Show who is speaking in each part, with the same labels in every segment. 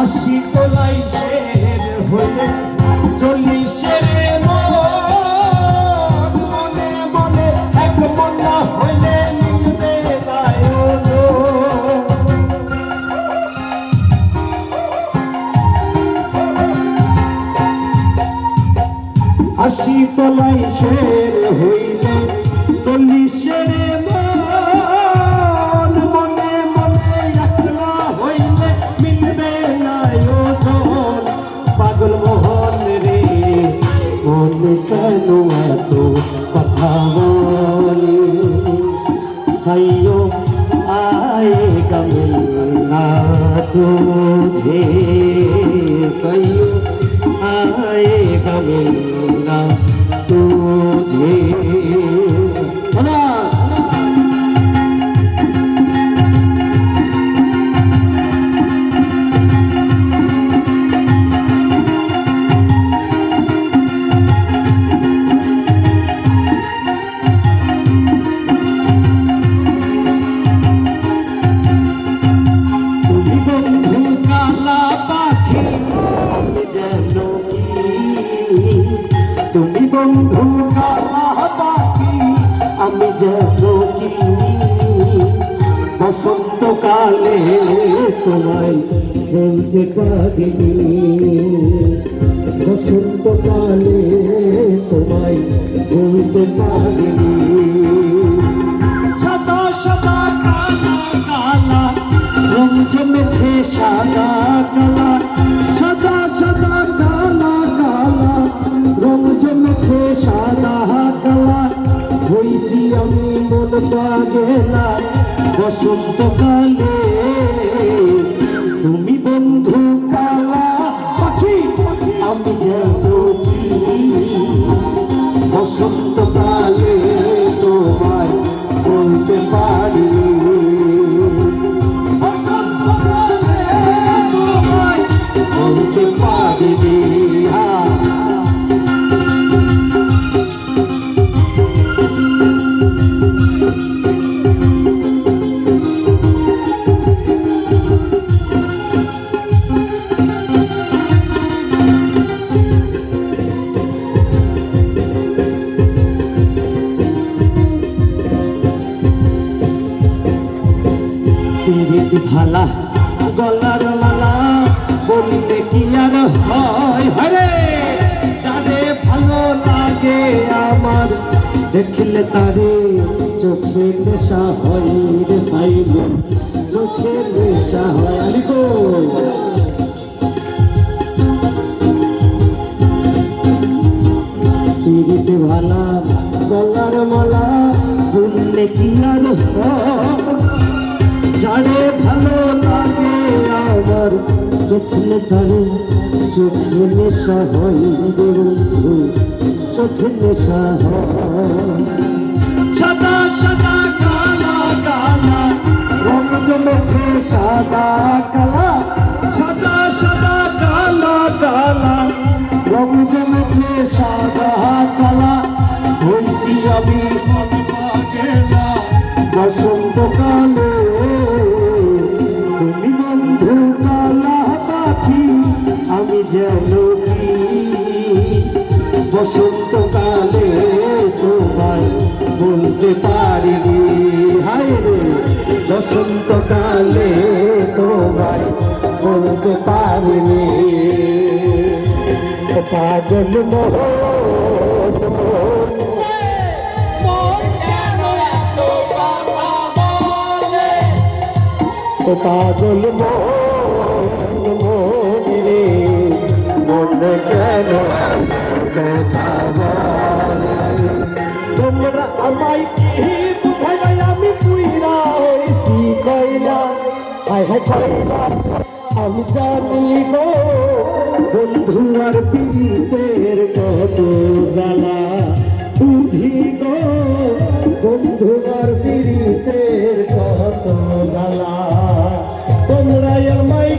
Speaker 1: আশি তোলাই শের হয়ে চল্লিশের মনে মনে এক মন্না হইলে মিলবে আশি তোলাই শের হইলে চল্লিশের तुझे साइयो आएगा मिलना তুমি বন্ধু আমি যেন কি? বসন্তকালে তোমায় বলতে পারিনি। বসন্তকালে তোমায় বলতে পারিনি। সাদা সাদা কালা কালা, রং জমেছে সাদা কালা। মন বসন্তকালে ভালা গলার মালা, বললে কি আর হয়? হরে! যারে ভালো লাগে আমার, দেখলে তারে চোখে নেশা হয় রে সাইল চোখে নেশা হয় আলিকো পিরিত ভালা গলার মালা, বললে কি আর হয়? যারে ভালো লাগে আমার। চোখে তারে চোখে নেশা হয় বন্ধু চোখে নেশা হয়। সাদা সাদা কালা কালা, রং জমেছে সাদা কালা। সাদা সাদা কালা কালা, রং জমেছে সাদা কালা। হইছি আমি মন বসন্তকালে তোমায় বলতে পারিনি হায় রে, বসন্তকালে তোমায় বলতে পারিনি পাগল মোহন পাগল মন মন রে, মন কেন? তোমরা আমায় কি বুঝাই আমি পুইরা হইছি কইলা। হাই হাই কইলা আমি জানি গো, বন্ধু আর পীড়িতের কত জ্বালা। বুঝি গো, বন্ধু আর পীড়িতের কত জ্বালা। তোমরা আমায়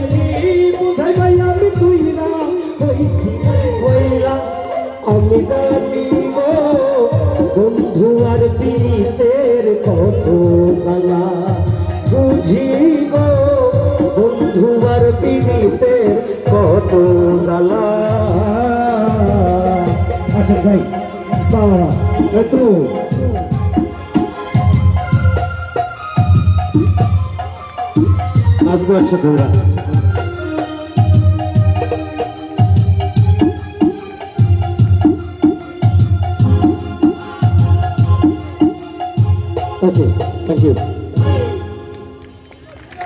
Speaker 1: বন্ধু আর পীড়িতের কত জ্বালা বুঝি গো বন্ধু আর পীড়িতের কত আচ্ছা ভাই বাবা একটু। আসব একসাথে Thank you.